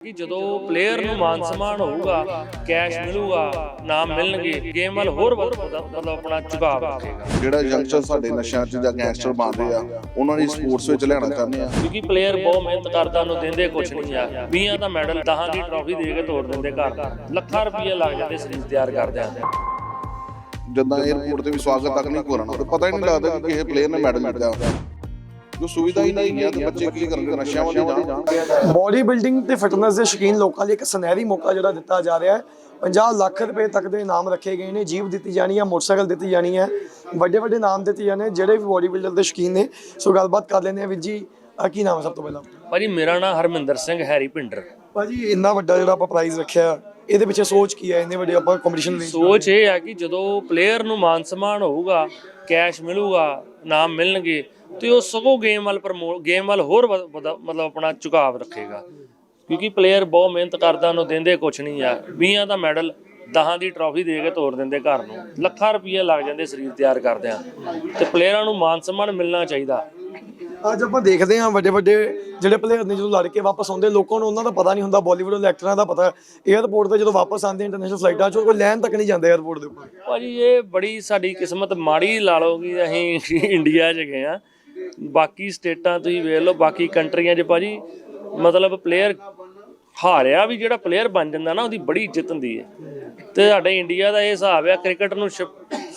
ਕਿ ਜਦੋਂ ਪਲੇਅਰ ਨੂੰ ਮਾਨ ਸਨਮਾਨ ਹੋਊਗਾ ਕੈਸ਼ ਮਿਲੂਗਾ ਨਾਮ ਮਿਲਣਗੇ ਗੇਮ ਵੱਲ ਹੋਰ ਮਤਲਬ ਆਪਣਾ ਝੁਕਾਅ ਰੱਖੇਗਾ ਜਿਹੜਾ ਯੰਗਸਟਰ ਸਾਡੇ ਨਸ਼ਿਆਂ 'ਚ ਜਾਂ ਗੈਂਗਸਟਰ ਬਣਦੇ ਆ ਉਹਨਾਂ ਨੂੰ ਸਪੋਰਟਸ ਵਿੱਚ ਲਿਆਉਣਾ ਚਾਹੁੰਦੇ ਆ। ਕਿਉਂਕਿ ਪਲੇਅਰ ਬਹੁਤ ਮਿਹਨਤ ਕਰਦਾ ਉਹਨੂੰ ਦਿੰਦੇ ਕੁਛ ਨਹੀਂ ਆ। 20 ਦਾ ਮੈਡਲ 10 ਦੀ ਟਰਾਫੀ ਦੇ ਕੇ ਤੋੜ ਦਿੰਦੇ ਘਰ। ਲੱਖਾਂ ਰੁਪਏ ਲੱਗ ਜਾਂਦੇ ਸਰੀਰ ਤਿਆਰ ਕਰਦਿਆਂ ਜਦੋਂ। 에어ਪੋਰਟ ਤੇ ਵੀ ਸਵਾਗਤ ਤੱਕ ਨਹੀਂ ਕਰਨਾ ਤੇ ਪਤਾ ਹੀ ਨਹੀਂ ਲੱਗਦਾ ਕਿ ਕਿਸੇ ਪਲੇਅਰ ਨੇ ਮੈਡਲ ਜਿੱਤਿਆ। ਜੋ ਸੁਵਿਧਾ ਹੀ ਨਹੀਂ ਹੈ ਤੇ ਬੱਚੇ ਕੀ ਕਰਨਗੇ? ਨਸ਼ਿਆਂ ਵੱਲ ਹੀ ਜਾਣਗੇ ਬੋਡੀ ਬਿਲਡਿੰਗ ਤੇ ਫਿਟਨੈਸ ਦੇ ਸ਼ੌਕੀਨ ਲੋਕਾਂ ਲਈ ਇੱਕ ਸੁਨਹਿਰੀ ਮੌਕਾ ਜਿਹੜਾ ਦਿੱਤਾ ਜਾ ਰਿਹਾ ਹੈ। 50 ਲੱਖ ਰੁਪਏ ਤੱਕ ਦੇ ਇਨਾਮ ਰੱਖੇ ਗਏ ਨੇ ਜੀਪ ਦਿੱਤੀ ਜਾਣੀ ਹੈ ਮੋਟਰਸਾਈਕਲ ਦਿੱਤੀ ਜਾਣੀ ਹੈ ਵੱਡੇ ਵੱਡੇ ਨਾਮ ਦਿੱਤੇ ਜਾਣੇ ਜਿਹੜੇ ਵੀ ਬੋਡੀ ਬਿਲਡਰ ਦੇ ਸ਼ੌਕੀਨ ਨੇ। ਸੋ ਗੱਲਬਾਤ ਕਰ ਲੈਂਦੇ ਆ ਵੀਰ ਜੀ ਕੀ ਨਾਮ ਹੈ ਸਭ ਤੋਂ ਪਹਿਲਾਂ? ਭਾਜੀ ਮੇਰਾ ਨਾਮ ਹਰਮਿੰਦਰ ਸਿੰਘ ਹੈਰੀ ਪਿੰਡਰ ਭਾਜੀ ਇੰਨਾ ਵੱਡਾ ਜਿਹੜਾ ਆਪਾਂ ਪ੍ਰਾਈਜ਼ ਰੱਖਿਆ ਇਹਦੇ ਪਿੱਛੇ ਸੋਚ ਕੀ ਹੈ? ਇੰਨੇ ਵੱਡੇ ਆਪਾਂ ਕੰਪੀਟੀਸ਼ਨ ਲਈ ਸੋਚ ਇਹ ਆ ਕਿ ਜਦੋਂ ਪਲੇਅਰ ਨੂੰ ਮਾਨ ਸਨਮਾਨ ਹੋਊਗਾ ਕੈਸ਼ ਮਿਲੂਗਾ ਨਾਮ ਮਿਲਣਗੇ ਤੇ ਉਹ ਸਗੋਂ ਗੇਮ ਵੱਲ ਪ੍ਰਮੋਟ ਗੇਮ ਵੱਲ ਹੋਰ ਵਧ- ਮਤਲਬ ਆਪਣਾ ਝੁਕਾਅ ਰੱਖੇਗਾ। ਕਿਉਂਕਿ ਪਲੇਅਰ ਬਹੁਤ ਮਿਹਨਤ ਕਰਦਾ ਉਹਨੂੰ ਦਿੰਦੇ ਕੁਛ ਨਹੀਂ ਆ। 20 ਦਾ ਮੈਡਲ 10 ਦੀ ਟਰਾਫੀ ਦੇ ਕੇ ਤੋੜ ਦਿੰਦੇ ਘਰ ਨੂੰ। ਲੱਖਾਂ ਰੁਪਏ ਲੱਗ ਜਾਂਦੇ ਸਰੀਰ ਤਿਆਰ ਕਰਦਿਆਂ। ਤੇ ਪਲੇਅਰਾਂ ਨੂੰ ਮਾਨ ਸਨਮਾਨ ਮਿਲਣਾ ਚਾਹੀਦਾ। ਅੱਜ ਆਪਾਂ ਦੇਖਦੇ ਹਾਂ ਵੱਡੇ ਵੱਡੇ ਜਿਹੜੇ ਪਲੇਅਰ ਨੇ ਜਦੋਂ ਲੜ ਕੇ ਵਾਪਸ ਆਉਂਦੇ ਲੋਕਾਂ ਨੂੰ ਉਹਨਾਂ ਦਾ ਪਤਾ ਨਹੀਂ ਹੁੰਦਾ ਬਾਲੀਵੁੱਡ ਦੇ ਐਕਟਰਾਂ ਦਾ ਪਤਾ। 에ਅਰਪੋਰਟ ਤੇ ਜਦੋਂ ਵਾਪਸ ਆਉਂਦੇ ਇੰਟਰਨੈਸ਼ਨਲ ਫਲਾਈਟਾਂ 'ਚ ਕੋਈ ਲੈਣ ਤੱਕ ਨਹੀਂ ਜਾਂਦੇ 에ਅਰਪੋਰਟ ਦੇ ਉੱਪਰ। ਭਾਜੀ ਇਹ ਬੜੀ ਸਾਡੀ ਕਿਸਮਤ ਮਾੜੀ ਲਾ ਲਓ ਕਿ ਅਸੀਂ ਇੰਡੀਆ 'ਚ ਗਏ ਆ ਬਾਕੀ ਸਟੇਟਾਂ ਤੁਸੀਂ ਵੇਖ ਲਓ, ਬਾਕੀ ਕੰਟਰੀਆਂ 'ਚ ਭਾਜੀ, ਮਤਲਬ ਪਲੇਅਰ ਹਾਰਿਆ ਵੀ ਜਿਹੜਾ ਪਲੇਅਰ ਬਣ ਜਾਂਦਾ ਨਾ, ਉਹਦੀ ਬੜੀ ਇੱਜ਼ਤ ਹੁੰਦੀ ਹੈ ਤੇ ਸਾਡੇ ਇੰਡੀਆ ਦਾ ਇਹ ਹਿਸਾਬ ਆ, ਕ੍ਰਿਕਟ ਨੂੰ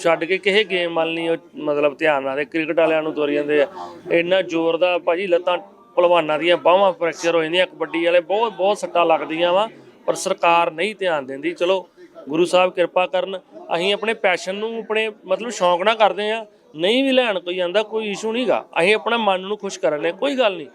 ਛੱਡ ਕੇ ਕਿਸੇ ਗੇਮ ਵੱਲ ਨਹੀਂ ਉਹ ਮਤਲਬ ਧਿਆਨ ਨਾਲ ਕ੍ਰਿਕਟ ਵਾਲਿਆਂ ਨੂੰ ਤੋਰੀ ਜਾਂਦੇ ਆ। ਇੰਨਾ ਜ਼ੋਰ ਦਾ ਭਾਜੀ ਲੱਤਾਂ ਪਹਿਲਵਾਨਾਂ ਦੀਆਂ ਬਾਹਾਂ ਫ੍ਰੈਕਚਰ ਹੋ ਜਾਂਦੀਆਂ, ਕਬੱਡੀ ਵਾਲੇ ਬਹੁਤ ਬਹੁਤ ਸੱਟਾਂ ਲੱਗਦੀਆਂ ਵਾ, ਪਰ ਸਰਕਾਰ ਨਹੀਂ ਧਿਆਨ ਦਿੰਦੀ। ਚਲੋ, ਗੁਰੂ ਸਾਹਿਬ ਕਿਰਪਾ ਕਰਨ, ਅਸੀਂ ਆਪਣੇ ਪੈਸ਼ਨ ਨੂੰ ਆਪਣੇ ਮਤਲਬ ਸ਼ੌਂਕ ਨਾਲ ਕਰਦੇ ਆ ਨਹੀਂ ਵੀ ਲੈਣ ਕੋਈ ਆਂਦਾ ਕੋਈ ਇਸ਼ੂ ਨਹੀਂਗਾ ਅਸੀਂ ਆਪਣੇ ਮਨ ਨੂੰ ਖੁਸ਼ ਕਰਨੇ ਕੋਈ ਗੱਲ ਨਹੀਂ।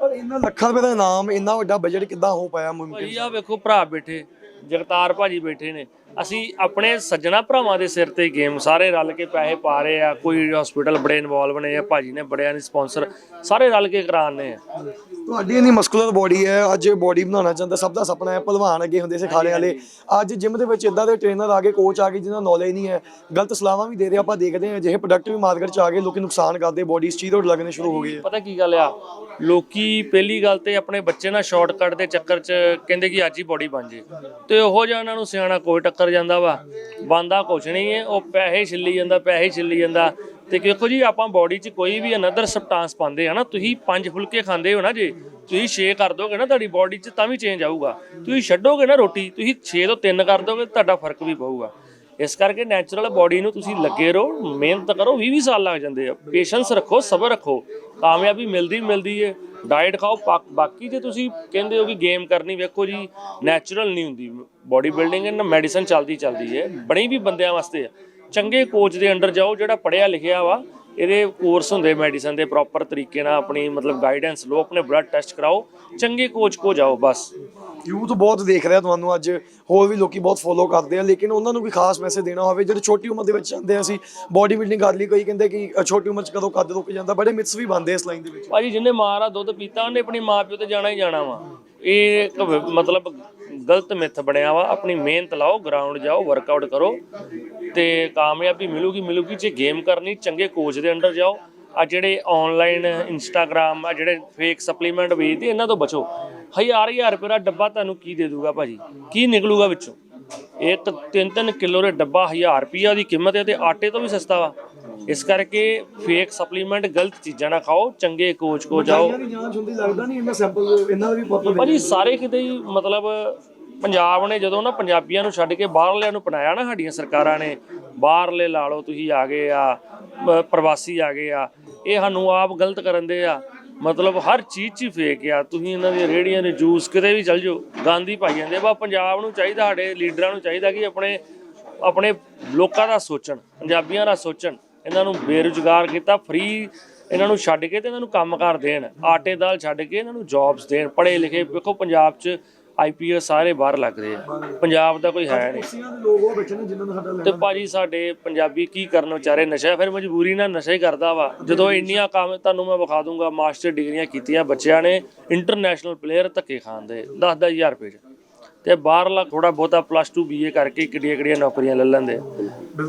ਪਰ ਇੰਨਾ ਲੱਖਾਂ ਰੁਪਏ ਦਾ ਇਨਾਮ ਇੰਨਾ ਵੱਡਾ ਬਜਟ ਕਿੱਦਾਂ ਹੋ ਪਾਇਆ ਮੁਮਕਿਨ ਭਾਜੀ ਆ ਵੇਖੋ ਭਰਾ ਬੈਠੇ ਜਗਤਾਰ ਭਾਜੀ ਬੈਠੇ ਨੇ। ਅਸੀਂ ਆਪਣੇ ਸੱਜਣਾ ਭਰਾਵਾਂ ਦੇ ਸਿਰ ਤੇ ਗੇਮ ਸਾਰੇ ਰਲ ਕੇ ਪੈਸੇ ਪਾ ਰਹੇ ਆ ਕੋਈ ਹਸਪੀਟਲ ਬੜੇ ਇਨਵੋਲਵ ਨੇ ਆ ਭਾਜੀ ਨੇ ਬੜਿਆਂ ਨੇ ਸਪਾਂਸਰ ਸਾਰੇ ਰਲ ਕੇ ਕਰਾਉਂਦੇ ਆ। ਤੁਹਾਡੀ ਇੰਨੀ ਮਸਕੂਲਰ ਬੋਡੀ ਹੈ ਅੱਜ ਬੋਡੀ ਬਣਾਉਣਾ ਚਾਹੁੰਦਾ ਸਭ ਦਾ ਸੁਪਨਾ ਹੈ ਪਹਿਲਵਾਨ ਅੱਗੇ ਹੁੰਦੇ ਸੀ ਖਾਣੇ ਵਾਲੇ। ਅੱਜ ਜਿਮ ਦੇ ਵਿੱਚ ਇਦਾਂ ਦੇ ਟ੍ਰੇਨਰ ਆ ਗਏ ਕੋਚ ਆ ਗਏ ਜਿਨ੍ਹਾਂ ਨੂੰ ਨੌਲੇਜ ਨਹੀਂ ਹੈ ਗਲਤ ਸਲਾਹਾਂ ਵੀ ਦੇ ਰਹੇ ਆਪਾਂ ਦੇਖਦੇ ਹਾਂ ਜਿਹੇ ਪ੍ਰੋਡਕਟ ਵੀ ਮਾਰਕੀਟ 'ਚ ਆ ਗਏ ਲੋਕੀ ਨੁਕਸਾਨ ਕਰਦੇ ਬੋਡੀ ਸਟੀਰੋਇਡ ਲੱਗਣੇ ਸ਼ੁਰੂ ਹੋ ਗਏ ਪਤਾ ਕੀ ਗੱਲ ਆ? ਲੋਕੀ ਪਹਿਲੀ ਗੱਲ ਤੇ ਆਪਣੇ ਬੱਚੇ ਨਾਲ ਸ਼ਾਰਟਕਟ ਦੇ ਚੱਕਰ 'ਚ ਕਹਿੰਦੇ ਕਿ ਅੱਜ ਹੀ ਬੋਡੀ ਬਣ ਜੇ। ਤੇ ਉਹੋ ਜਿਹਾ ਉਹਨਾਂ ਨੂੰ ਸਿਆਣਾ ਕੋਈ ਟੱਕਰ ਜਾਂਦਾ ਵਾ। ਬੰਦਾ ਕੁਛ ਨਹੀਂ ਹੈ ਉਹ ਪੈਸੇ ਛਿੱਲੀ ਜਾਂਦਾ ਪੈਸੇ ਛਿੱਲੀ ਜਾਂਦਾ। ਤੇ ਦੇਖੋ ਜੀ, ਆਪਾਂ ਬੋਡੀ 'ਚ ਕੋਈ ਵੀ ਅਨਦਰ ਸਬਸਟੈਂਸ ਪਾਉਂਦੇ ਆ ਨਾ, ਤੁਸੀਂ ਪੰਜ ਫੁਲਕੇ ਖਾਂਦੇ ਹੋ ਨਾ ਜੇ, ਤੁਸੀਂ 6 ਕਰ ਦੋਗੇ ਨਾ ਤੁਹਾਡੀ ਬੋਡੀ 'ਚ, ਤਾਂ ਵੀ ਚੇਂਜ ਆਊਗਾ। ਤੁਸੀਂ ਛੱਡੋਗੇ ਨਾ ਰੋਟੀ, ਤੁਸੀਂ 6 ਤੋਂ 3 ਕਰ ਦੋਗੇ, ਤੁਹਾਡਾ ਫ਼ਰਕ ਵੀ ਪਊਗਾ। ਇਸ ਕਰਕੇ ਨੈਚੁਰਲ ਬਾਡੀ ਨੂੰ ਤੁਸੀਂ ਲੱਗੇ ਰਹੋ, ਮਿਹਨਤ ਕਰੋ 20 20 ਸਾਲ ਲੱਗ ਜਾਂਦੇ ਆ। ਪੇਸ਼ੈਂਸ ਰੱਖੋ, ਸਬਰ ਰੱਖੋ। ਕਾਮਯਾਬੀ ਮਿਲਦੀ ਮਿਲਦੀ ਏ। ਡਾਈਟ ਖਾਓ, ਪਾ- ਬਾਕੀ ਜੇ ਤੁਸੀਂ ਕਹਿੰਦੇ ਹੋ ਕਿ ਗੇਮ ਕਰਨੀ, ਵੇਖੋ ਜੀ ਨੈਚੁਰਲ ਨਹੀਂ ਹੁੰਦੀ। ਬਾਡੀ ਬਿਲਡਿੰਗ ਇਹਨਾਂ ਮੈਡੀਸਨ ਚੱਲਦੀ ਚੱਲਦੀ ਏ। ਬਣੀ ਵੀ ਬੰਦਿਆਂ ਵਾਸਤੇ ਆ। ਚੰਗੇ ਕੋਚ ਦੇ ਅੰਡਰ ਜਾਓ ਜਿਹੜਾ ਪੜਿਆ ਲਿਖਿਆ ਵਾ ਇਹਦੇ ਕੋਰਸ ਹੁੰਦੇ ਮੈਡੀਸਨ ਦੇ ਪ੍ਰੋਪਰ ਤਰੀਕੇ ਨਾਲ ਆਪਣੀ ਮਤਲਬ ਗਾਈਡੈਂਸ ਲਓ ਆਪਣੇ ਬਲੱਡ ਟੈਸਟ ਕਰਾਓ ਚੰਗੇ ਕੋਚ ਕੋ ਜਾਓ ਬਸ। ਯੂਥ ਬਹੁਤ ਦੇਖ ਰਿਹਾ ਤੁਹਾਨੂੰ ਅੱਜ ਹੋਰ ਵੀ ਲੋਕੀ ਬਹੁਤ ਫੋਲੋ ਕਰਦੇ ਆ ਲੇਕਿਨ ਉਹਨਾਂ ਨੂੰ ਵੀ ਖਾਸ ਮੈਸੇਜ ਦੇਣਾ ਹੋਵੇ ਜਿਹੜੇ ਛੋਟੀ ਉਮਰ ਦੇ ਵਿੱਚ ਚਾਹੁੰਦੇ ਆ ਅਸੀਂ ਬਾਡੀ ਬਿਲਡਿੰਗ ਕਰ ਲਈ ਕੋਈ ਕਹਿੰਦੇ ਕਿ ਛੋਟੀ ਉਮਰ 'ਚ ਕਦੋਂ ਕੱਦ ਰੁਕ ਜਾਂਦਾ ਬੜੇ ਮਿਥਸ ਵੀ ਬਣਦੇ ਇਸ ਲਾਈਨ ਦੇ ਵਿੱਚ। ਭਾਜੀ ਜਿਹਨੇ ਮਾਂ ਦਾ ਦੁੱਧ ਪੀਤਾ ਉਹਨੇ ਆਪਣੀ ਮਾਂ ਪਿਓ ਤੇ ਜਾਣਾ ਹੀ ਜਾਣਾ ਵਾ। ਇਹ ਮਤਲਬ ਗਲਤ ਮਿੱਥ ਬਣਿਆ ਵਾ ਆਪਣੀ ਮਿਹਨਤ ਲਾਓ ਗਰਾਊਂਡ ਜਾਓ ਵਰਕਆਊਟ ਕਰੋ ਤੇ ਕਾਮਯਾਬੀ ਮਿਲੂਗੀ ਮਿਲੂਗੀ ਜੇ ਗੇਮ ਕਰਨੀ ਚੰਗੇ ਕੋਚ ਦੇ ਅੰਡਰ ਜਾਓ। ਆ ਜਿਹੜੇ ਆਨਲਾਈਨ ਇੰਸਟਾਗ੍ਰam ਆ ਜਿਹੜੇ ਫੇਕ ਸਪਲੀਮੈਂਟ ਵੇਚਦੇ ਇਹਨਾਂ ਤੋਂ ਬਚੋ। ਹਜ਼ਾਰ ਹਜ਼ਾਰ ਰੁਪਏ ਦਾ ਡੱਬਾ ਤੁਹਾਨੂੰ ਕੀ ਦੇ ਦੂਗਾ ਭਾਜੀ? ਕੀ ਨਿਕਲੂਗਾ ਵਿੱਚੋਂ? ਇੱਕ 3-3 ਕਿਲੋ ਦੇ ਡੱਬਾ 1000 ਰੁਪਈਆ ਦੀ ਕੀਮਤ ਹੈ ਤੇ ਆਟੇ ਤੋਂ ਵੀ ਸਸਤਾ ਵਾ। ਇਸ ਕਰਕੇ ਫੇਕ ਸਪਲੀਮੈਂਟ ਗਲਤ ਚੀਜ਼ਾਂ ਨਾ ਖਾਓ ਚੰਗੇ ਕੋਚ ਕੋ ਜਾਓ। ਜਾਂਚ ਹੁੰਦੀ ਲੱਗਦਾ ਨਹੀਂ ਇਹਨਾਂ ਸੈਂਪਲ ਇਹਨਾਂ ਦਾ ਵੀ ਪ੍ਰੋਪਰ ਭਾਜੀ ਸਾਰੇ ਕਿਤੇ ਹੀ ਮਤਲਬ ਪੰਜਾਬ ਨੇ ਜਦੋਂ ਨਾ ਪੰਜਾਬੀਆਂ ਨੂੰ ਛੱਡ ਕੇ ਬਾਹਰਲਿਆਂ ਨੂੰ ਪਨਾਇਆ ਨਾ ਸਾਡੀਆਂ ਸਰਕਾਰਾਂ ਨੇ, ਬਾਹਰਲੇ ਲਾ ਲਓ ਤੁਸੀਂ ਆ ਗਏ ਆ ਪ੍ਰਵਾਸੀ ਆ ਗਏ ਆ, ਇਹ ਸਾਨੂੰ ਆਪ ਗਲਤ ਕਰਨ ਦੇ ਆ। ਮਤਲਬ ਹਰ ਚੀਜ਼ 'ਚ ਹੀ ਫੇਕ ਆ। ਤੁਸੀਂ ਇਹਨਾਂ ਦੀਆਂ ਰੇੜੀਆਂ ਦੇ ਜੂਸ ਕਿਤੇ ਵੀ ਚੱਲ ਜਾਓ, ਗਾਂਧੀ ਪਾਈ ਜਾਂਦੇ ਆ। ਬਾ ਪੰਜਾਬ ਨੂੰ ਚਾਹੀਦਾ, ਸਾਡੇ ਲੀਡਰਾਂ ਨੂੰ ਚਾਹੀਦਾ ਕਿ ਆਪਣੇ ਆਪਣੇ ਲੋਕਾਂ ਦਾ ਸੋਚਣ, ਪੰਜਾਬੀਆਂ ਦਾ ਸੋਚਣ। ਇਹਨਾਂ ਨੂੰ ਬੇਰੁਜ਼ਗਾਰ ਕੀਤਾ ਫ੍ਰੀ ਇਹਨਾਂ ਨੂੰ ਛੱਡ ਕੇ ਤੇ ਇਹਨਾਂ ਨੂੰ ਕੰਮਕਾਰ ਦੇਣ। ਆਟੇ ਦਾਲ ਛੱਡ ਕੇ ਇਹਨਾਂ ਨੂੰ ਜੌਬਸ ਦੇਣ, ਪੜ੍ਹੇ ਲਿਖੇ, ਵੇਖੋ ਪੰਜਾਬ 'ਚ ਆਈਪੀਐਸ ਸਾਰੇ ਬਾਹਰ ਲੱਗ ਰਹੇ ਆ। ਪੰਜਾਬ ਦਾ ਕੋਈ ਹੈ ਨਹੀਂ। ਕੁਰਸੀਆਂ ਦੇ ਲੋਕ ਉਹ ਬੈਠੇ ਨੇ ਜਿਨ੍ਹਾਂ ਨੂੰ ਸਾਡਾ ਤੇ ਲੈਣਾ ਭਾਜੀ ਸਾਡੇ ਪੰਜਾਬੀ ਕੀ ਕਰਨ ਵਿਚਾਰੇ ਨਸ਼ਾ ਫਿਰ ਮਜਬੂਰੀ ਨਾਲ ਨਸ਼ਾ ਹੀ ਕਰਦਾ ਵਾ। ਜਦੋਂ ਇੰਨੀਆਂ ਕੰਮ ਤੁਹਾਨੂੰ ਮੈਂ ਵਿਖਾ ਦੂੰਗਾ ਮਾਸਟਰ ਡਿਗਰੀਆਂ ਕੀਤੀਆਂ ਬੱਚਿਆਂ ਨੇ ਇੰਟਰਨੈਸ਼ਨਲ ਪਲੇਅਰ ਧੱਕੇ ਖਾਂਦੇ 10-10000 ਰੁਪਏ 'ਚ। ਤੇ ਬਾਹਰਲਾ ਥੋੜਾ ਬਹੁਤਾ ਪਲੱਸ 2 ਬੀਏ ਕਰਕੇ ਕਿੱਡੀਆਂ ਕਿੱਡੀਆਂ ਨੌਕਰੀਆਂ ਲੈ ਲੈਂਦੇ।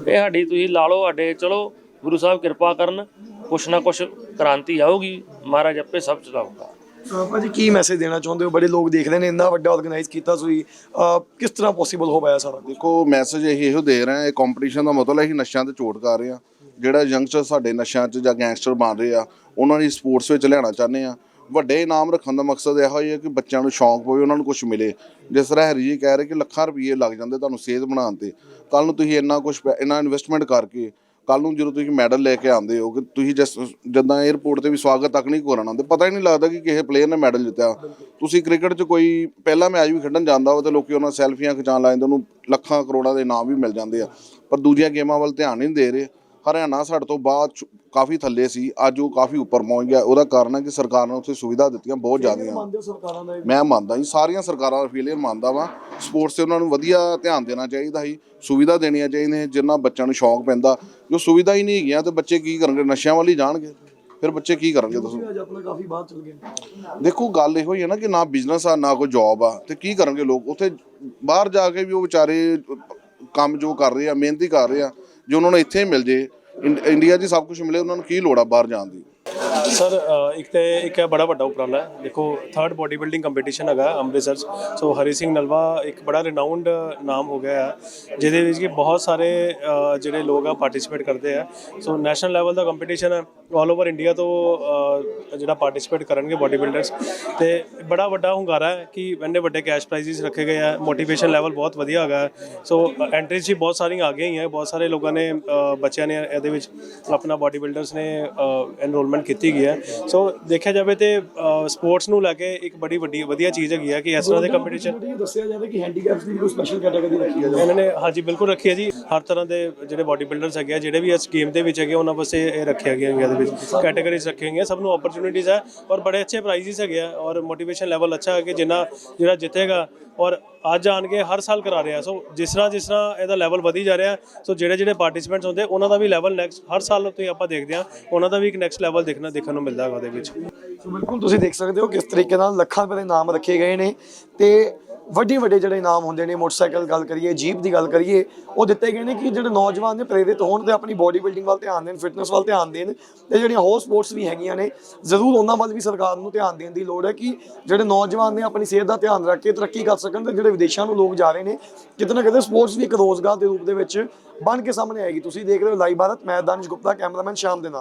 ਇਹ ਸਾਡੀ ਤੁਸੀਂ ਲਾ ਲਓ ਸਾਡੇ ਚਲੋ ਗੁਰੂ ਸਾਹਿਬ ਕਿਰਪਾ ਕਰਨ ਕੁਛ ਨਾ ਕੁਛ ਕ੍ਰਾਂਤੀ ਆਊਗੀ। ਮਹਾਰਾਜ ਆਪੇ ਸਭ ਚਲਾਊਗਾ। ਭਾਜੀ, ਕੀ ਮੈਸੇਜ ਦੇਣਾ ਚਾਹੁੰਦੇ ਹੋ? ਬੜੇ ਲੋਕ ਦੇਖਦੇ ਨੇ, ਇੰਨਾ ਵੱਡਾ ਆਰਗੇਨਾਈਜ਼ ਕੀਤਾ ਤੁਸੀਂ। ਕਿਸ ਤਰ੍ਹਾਂ ਪੋਸੀਬਲ ਹੋ ਪਾਇਆ ਸਾਰਾ? ਦੇਖੋ ਮੈਸੇਜ ਇਹੀ ਇਹੋ ਦੇ ਰਹੇ ਆ, ਇਹ ਕੰਪੀਟੀਸ਼ਨ ਦਾ ਮਤਲਬ ਹੈ ਕਿ ਨਸ਼ਿਆਂ ਤੇ ਚੋਟ ਕਰ ਰਹੇ ਆ। ਜਿਹੜਾ ਯੰਗਸਟਰ ਸਾਡੇ ਨਸ਼ਿਆਂ 'ਚ ਜਾਂ ਗੈਂਗਸਟਰ ਬਣ ਰਹੇ ਆ, ਉਹਨਾਂ ਨੂੰ ਸਪੋਰਟਸ ਵਿੱਚ ਲਿਆਉਣਾ ਚਾਹੁੰਦੇ ਆ। ਵੱਡੇ ਇਨਾਮ ਰੱਖਣ ਦਾ ਮਕਸਦ ਇਹੋ ਹੀ ਹੈ ਕਿ ਬੱਚਿਆਂ ਨੂੰ ਸ਼ੌਂਕ ਪਵੇ, ਉਹਨਾਂ ਨੂੰ ਕੁਝ ਮਿਲੇ। ਜਿਸ ਤਰ੍ਹਾਂ ਹਰੀ ਜੀ ਕਹਿ ਰਹੇ ਕਿ ਲੱਖਾਂ ਰੁਪਏ ਲੱਗ ਜਾਂਦੇ ਤੁਹਾਨੂੰ ਸਿਹਤ ਬਣਾਉਣ ਤੇ। ਕੱਲ ਨੂੰ ਤੁਸੀਂ ਇੰਨਾ ਕੁਝ ਇੰਨਾ ਇਨਵੈਸਟਮੈਂਟ ਕਰਕੇ ਕੱਲ ਨੂੰ ਜਦੋਂ ਤੁਸੀਂ ਮੈਡਲ ਲੈ ਕੇ ਆਉਂਦੇ ਹੋ ਕਿ ਤੁਸੀਂ ਜਿਸ ਜਦੋਂ 에ਅਰਪੋਰਟ ਤੇ ਵੀ ਸਵਾਗਤ ਤੱਕ ਨਹੀਂ ਕਰਨ ਆਉਂਦੇ ਪਤਾ ਹੀ ਨਹੀਂ ਲੱਗਦਾ ਕਿ ਕਿਸੇ ਪਲੇਅਰ ਨੇ ਮੈਡਲ ਜਿੱਤਿਆ। ਤੁਸੀਂ ਕ੍ਰਿਕਟ 'ਚ ਕੋਈ ਪਹਿਲਾ ਮੈਚ ਵੀ ਖੇਡਣ ਜਾਂਦਾ ਹੋ ਤੇ ਲੋਕੀ ਉਹਨਾਂ ਸੈਲਫੀਆਂ ਖਿਚਾਉਣ ਲੱਗ ਜਾਂਦੇ ਉਹਨੂੰ ਲੱਖਾਂ ਕਰੋੜਾਂ ਦੇ ਇਨਾਮ ਵੀ ਮਿਲ ਜਾਂਦੇ ਆ। ਪਰ ਦੂਜੀਆਂ ਗੇਮਾਂ ਵੱਲ ਧਿਆਨ ਨਹੀਂ ਦੇ ਰਹੇ। ਹਰਿਆਣਾ ਸਾਡੇ ਤੋਂ ਬਾਅਦ ਕਾਫੀ ਥੱਲੇ ਸੀ ਅੱਜ ਉਹ ਕਾਫੀ ਉੱਪਰ ਪਹੁੰਚ ਗਿਆ। ਉਹਦਾ ਕਾਰਨ ਹੈ ਕਿ ਸਰਕਾਰ ਨੇ ਉੱਥੇ ਸੁਵਿਧਾ ਦਿੱਤੀਆਂ ਬਹੁਤ ਜ਼ਿਆਦੀਆਂ। ਮੰਨਦੇ ਹੋ ਸਰਕਾਰਾਂ ਦਾ ਇਹ? ਮੈਂ ਮੰਨਦਾ ਜੀ ਸਾਰੀਆਂ ਸਰਕਾਰਾਂ ਦਾ ਫੇਲੀਅਰ ਮੰਨਦਾ ਵਾਂ। ਸਪੋਰਟਸ ਤੇ ਉਹਨਾਂ ਨੂੰ ਵਧੀਆ ਧਿਆਨ ਦੇਣਾ ਚਾਹੀਦਾ ਸੀ ਸੁਵਿਧਾ ਦੇਣੀਆਂ ਚਾਹੀਦੀਆਂ ਜਿੰਨਾ ਬੱਚਿਆਂ ਨੂੰ ਸ਼ੌਂਕ ਪੈਂਦਾ। ਜੋ ਸੁਵਿਧਾ ਹੀ ਨਹੀਂ ਹੈਗੀਆਂ ਤੇ ਬੱਚੇ ਕੀ ਕਰਨਗੇ ਨਸ਼ਿਆਂ ਵੱਲ ਹੀ ਜਾਣਗੇ। ਫਿਰ ਬੱਚੇ ਕੀ ਕਰਨਗੇ ਦੱਸੋ? ਅੱਜ ਆਪਣਾ ਕਾਫੀ ਬਾਹਰ ਚਲ ਗਏ ਦੇਖੋ ਗੱਲ ਇਹੋ ਹੀ ਹੈ ਨਾ ਕਿ ਨਾ ਬਿਜ਼ਨਸ ਆ ਨਾ ਕੋਈ ਜੌਬ ਆ ਤੇ ਕੀ ਕਰਨਗੇ ਲੋਕ? ਉੱਥੇ ਬਾਹਰ ਜਾ ਕੇ ਵੀ ਉਹ ਵਿਚਾਰੇ ਕੰਮ ਜੋ ਕਰ ਰਹੇ ਆ ਮਿਹਨਤੀ ਕਰ ਰਹੇ ਆ ਜੇ ਉਹਨਾਂ ਨੂੰ ਇੱਥੇ ਹੀ ਮਿਲ ਜੇ ਇੰਡੀਆ 'ਚ ਸਭ ਕੁਝ ਮਿਲੇ ਉਹਨਾਂ ਨੂੰ ਕੀ ਲੋੜ ਆ ਬਾਹਰ ਜਾਣ ਦੀ? ਸਰ ਇੱਕ ਤੇ ਇੱਕ ਹੈ ਬੜਾ ਵੱਡਾ ਉਪਰਾਲਾ ਹੈ। ਦੇਖੋ ਥਰਡ ਬਾਡੀ ਬਿਲਡਿੰਗ ਕੰਪੀਟੀਸ਼ਨ ਹੈਗਾ ਅੰਮ੍ਰਿਤਸਰ 'ਚ। ਸੋ ਹਰੀ ਸਿੰਘ ਨਲਵਾ ਇੱਕ ਬੜਾ ਰਿਨਾਊਂਡ ਨਾਮ ਹੋ ਗਿਆ ਹੈ ਜਿਹਦੇ ਵਿੱਚ ਕਿ ਬਹੁਤ ਸਾਰੇ ਜਿਹੜੇ ਲੋਕ ਆ ਪਾਰਟਿਸਿਪੇਟ ਕਰਦੇ ਆ। ਸੋ ਨੈਸ਼ਨਲ ਲੈਵਲ ਦਾ ਕੰਪੀਟੀਸ਼ਨ ਹੈ। ਆਲ ਓਵਰ ਇੰਡੀਆ ਤੋਂ ਜਿਹੜਾ ਪਾਰਟਿਸਿਪੇਟ ਕਰਨਗੇ ਬਾਡੀ ਬਿਲਡਰਸ ਤੇ ਬੜਾ ਵੱਡਾ ਹੁੰਗਾਰਾ ਹੈ ਕਿ ਇੰਨੇ ਵੱਡੇ ਕੈਸ਼ ਪ੍ਰਾਈਜ਼ਸ ਰੱਖੇ ਗਏ ਆ। ਮੋਟੀਵੇਸ਼ਨ ਲੈਵਲ ਬਹੁਤ ਵਧੀਆ ਹੈਗਾ। ਹੈ। ਸੋ ਐਂਟਰੀਜ਼ ਵੀ ਬਹੁਤ ਸਾਰੀਆਂ ਆ ਗਈਆਂ ਹੀ ਹੈ ਬਹੁਤ ਸਾਰੇ ਲੋਕਾਂ ਨੇ ਬੱਚਿਆਂ ਨੇ ਇਹਦੇ ਵਿੱਚ ਆਪਣਾ ਬਾਡੀ ਬਿਲਡਰਸ ਨੇ ਐਨਰੋਲਮੈਂਟ ਕੀਤੀ ਗਈ ਹੈ। ਸੋ ਦੇਖਿਆ ਜਾਵੇ ਤੇ ਸਪੋਰਟਸ ਨੂੰ ਲੈ ਕੇ ਇੱਕ ਬੜੀ ਵੱਡੀ ਵਧੀਆ ਚੀਜ਼ ਹੈਗੀ ਹੈ ਕਿ ਇਸ ਤਰ੍ਹਾਂ ਦੇ ਕੰਪੀਟੀਸ਼ਨ ਦੱਸਿਆ ਜਾਵੇ ਕਿ ਹੈਂਡੀਕੈਪਸ ਦੀ ਕੋਈ ਸਪੈਸ਼ਲ ਕੈਟਾਗਰੀ ਰੱਖੀ ਹੈ ਇਹਨਾਂ ਨੇ ਹਾਂਜੀ ਬਿਲਕੁਲ ਰੱਖੀ ਹੈ ਜੀ। ਹਰ ਤਰ੍ਹਾਂ ਦੇ ਜਿਹੜੇ ਬੋਡੀ ਬਿਲਡਰਸ ਹੈਗੇ ਆ ਜਿਹੜੇ ਵੀ ਇਸ ਗੇਮ ਦੇ ਵਿੱਚ ਹੈਗੇ ਉਹਨਾਂ ਵਾਸਤੇ ਇਹ ਰੱਖਿਆ ਗਿਆ ਹੈਗਾ ਦੇ ਵਿੱਚ। ਕੈਟਾਗਰੀਜ਼ ਰੱਖੀਆਂ ਗਈਆਂ ਸਭ ਨੂੰ ਓਪਰਚ्युनिटीज ਹੈ ਔਰ ਬੜੇ ਅੱਛੇ ਪ੍ਰਾਈਜ਼ਸ ਹੈਗੇ ਆ ਔਰ ਮੋਟੀਵੇਸ਼ਨ ਲੈਵਲ ਅੱਛਾ ਹੈ ਕਿ ਜਿੰਨਾ ਜਿਹੜਾ ਜਿੱਤੇਗਾ ਔਰ ਅੱਜ ਆਣ ਕੇ ਹਰ ਸਾਲ ਕਰਾ ਰਿਹਾ। ਸੋ ਜਿਸ ਤਰ੍ਹਾਂ ਜਿਸ ਤਰ੍ਹਾਂ ਇਹਦਾ ਲੈਵਲ ਵਧੀ ਜਾ ਰਿਹਾ ਸੋ ਜਿਹੜੇ ਜਿਹੜੇ ਪਾਰਟਿਸਿਪੈਂਟਸ ਹੁੰਦੇ, ਉਹਨਾਂ ਦਾ ਵੀ ਲੈਵਲ ਨੈਕਸਟ ਹਰ ਸਾਲ ਤੁਸੀਂ ਆਪਾਂ ਦੇਖਦੇ ਆ ਉਹਨਾਂ ਦਾ ਵੀ ਇੱਕ ਨੈਕਸਟ ਲੈਵਲ ਦੇਖਣਾ ਦੇਖਣ ਨੂੰ ਮਿਲਦਾ ਹੈਗਾ ਉਹਦੇ ਵਿੱਚ। ਸੋ ਬਿਲਕੁਲ ਤੁਸੀਂ ਦੇਖ ਸਕਦੇ ਹੋ ਕਿਸ ਤਰੀਕੇ ਨਾਲ ਲੱਖਾਂ ਰੁਪਏ ਦੇ ਇਨਾਮ ਰੱਖੇ ਗਏ ਨੇ ਤੇ ਵੱਡੇ ਵੱਡੇ ਜਿਹੜੇ ਇਨਾਮ ਹੁੰਦੇ ਨੇ, ਮੋਟਰਸਾਈਕਲ ਗੱਲ ਕਰੀਏ, ਜੀਪ ਦੀ ਗੱਲ ਕਰੀਏ, ਉਹ ਦਿੱਤੇ ਗਏ ਨੇ ਕਿ ਜਿਹੜੇ ਨੌਜਵਾਨ ਨੇ ਪ੍ਰੇਰਿਤ ਹੋਣ ਤੇ ਆਪਣੀ ਬੋਡੀ ਬਿਲਡਿੰਗ ਵੱਲ ਧਿਆਨ ਦੇਣ ਫਿਟਨੈਸ ਵੱਲ ਧਿਆਨ ਦੇਣ ਤੇ ਜਿਹੜੀਆਂ ਹੋਰ ਸਪੋਰਟਸ ਵੀ ਹੈਗੀਆਂ ਨੇ, ਜ਼ਰੂਰ ਉਹਨਾਂ ਵੱਲ ਵੀ ਸਰਕਾਰ ਨੂੰ ਧਿਆਨ ਦੇਣ ਦੀ ਲੋੜ ਹੈ ਕਿ ਜਿਹੜੇ ਨੌਜਵਾਨ ਨੇ ਆਪਣੀ ਸਿਹਤ ਦਾ ਧਿਆਨ ਰੱਖ ਕੇ ਤਰੱਕੀ ਕਰ ਸਕਣ ਤੇ ਜਿਹੜੇ ਵਿਦੇਸ਼ਾਂ ਨੂੰ ਲੋਕ ਜਾ ਰਹੇ ਨੇ, ਕਿਤੇ ਨਾ ਕਿਤੇ ਸਪੋਰਟਸ ਵੀ ਇੱਕ ਰੋਜ਼ਗਾਰ ਦੇ ਰੂਪ ਦੇ ਵਿੱਚ ਬਣ ਕੇ ਸਾਹਮਣੇ ਆਏਗੀ। ਤੁਸੀਂ ਦੇਖ ਰਹੇ ਹੋ ਲਾਈਵ ਭਾਰਤ, ਮੈਂ ਦਾਨਿਸ਼ ਗੁਪਤਾ, ਕੈਮਰਾਮੈਨ ਸ਼ਾਮ ਦੇ ਨਾਲ।